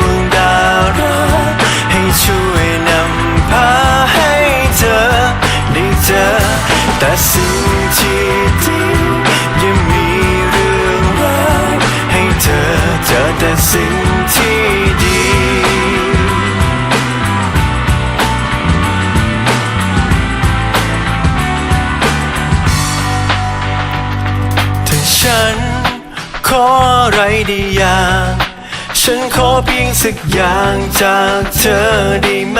ง แต่สิ่งที่ดียังมีเรื่องราวให้เธอเจอแต่สิ่งที่ดีถ้าฉันขออะไรดีอย่างฉันขอเพียงสักอย่างจากเธอได้ไหม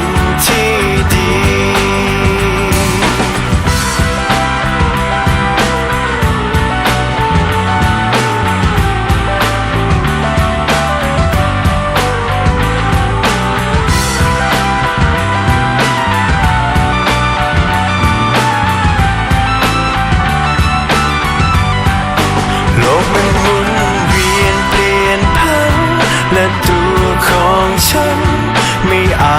ง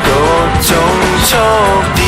โปดจงโชคดี